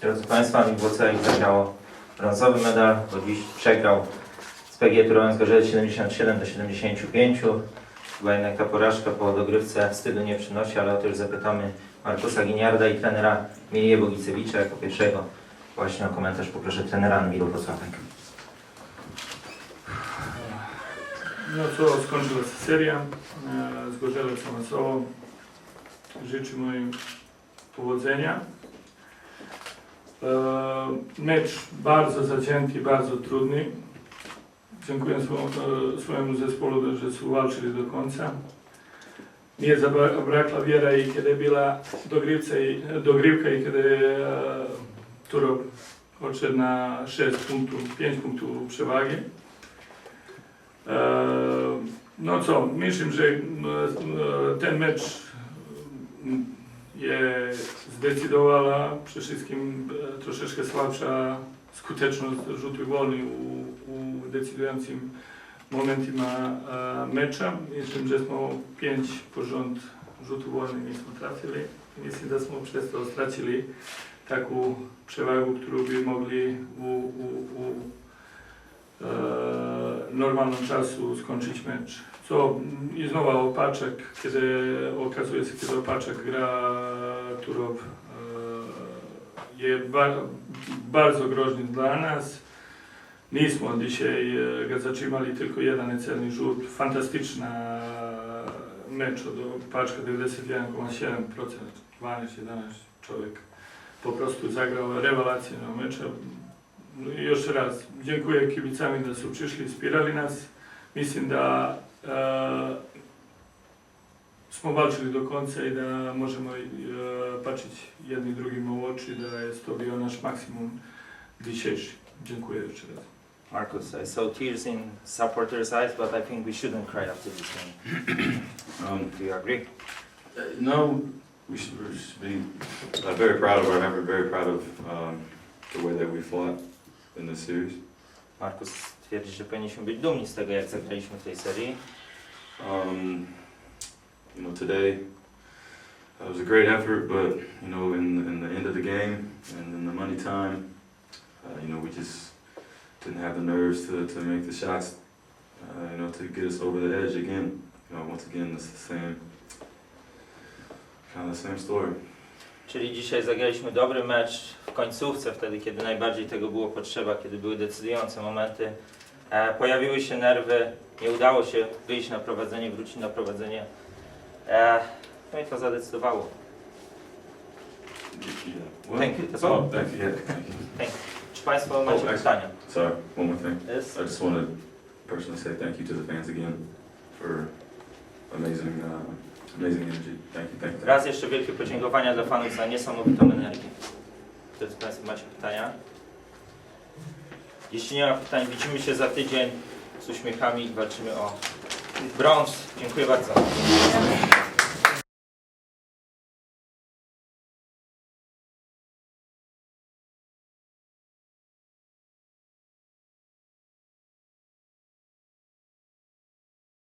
Drodzy Państwa, Miłosławik zagrało brązowy medal, bo dziś przegrał z PG Turą Zgorzelec 77 do 75. Chyba jednak ta porażka po dogrywce wstydu nie przynosi, ale o to już zapytamy Markusa Giniarda i trenera Milię Bogicewicza jako pierwszego. Właśnie o komentarz poproszę trenera Milu Wrocławek. No co, skończyła się seria. E, Zgorzelec awansował. Życzę mu im powodzenia. E, Mecz bardzo zacięty, bardzo trudny. Dziękuję swojemu, e, swojemu zespołu, że walczyli do końca. Nie zabrakła wiara i kiedy była dogrywka i, dogrywka i kiedy e, na 6 punktów, 5 punktów przewagi. No co, myślę, że ten mecz je zdecydowała przede wszystkim e, troszeczkę słabsza skuteczność rzutów wolnych u, u decydującym momencie ma mecza. Myślę, że smo pięć porząd rzutów wolnych nismo trafili. Smo przez to stracili taką przewagę, którą by mogli u, u, u e, normalnym czasu skończyć mecz. Co i znowu Opaczek, kiedy okazuje się, kiedy Opaczek gra Turow e, je ba, bardzo groźny dla nas. Nismo dzisiaj e, ga zatrzymali tylko jeden necelny rzut. Fantastyczna mecz od Opaczka 91,7%, 12-11 człowiek po prostu zagrał rewelację na No i jeszcze raz dziękuję kibicami, że są przyszli, wspierali nas. Myślę, że e, smo walczyli do końca i da możemy e, patrzeć jedni drugim w oczy, da jest to bio nasz maksimum dzisiejszy. Dziękuję jeszcze raz. Marcus, I saw tears in supporters' eyes, but I think we shouldn't cry after this game. Um, Do you agree? uh, no, we should, we should be uh, very proud of our effort, very proud of um, the way that we fought in this series. Markus twierdzi, że powinniśmy być dumni z tego, jak zagraliśmy w tej serii. Um, you know, today uh, was a great effort, but you know, in in the end of the game and in the money time, uh, you know, we just didn't have the nerves to, to make the shots, uh, you know, to get us over the edge again. You know, once again, it's the same kind of the same story. Czyli dzisiaj zagraliśmy dobry mecz w końcówce, wtedy kiedy najbardziej tego było potrzeba, kiedy były decydujące momenty. E, pojawiły się nerwy, nie udało się wyjść na prowadzenie, wrócić na prowadzenie. E, no i to zadecydowało. Well, Thank you. That's Oh, all. thank you. Yeah, thank you. Czy Państwo Oh, macie excellent. pytania? Sorry, one more thing. Jest? I just want to personally say thank you to the fans again for amazing, uh, amazing energy. Thank you, thank you. Raz jeszcze wielkie podziękowania dla fanów za niesamowitą energię. Drodzy Państwo, macie pytania? Jeśli nie ma pytań, widzimy się za tydzień z uśmiechami i walczymy o brąz. Dziękuję bardzo.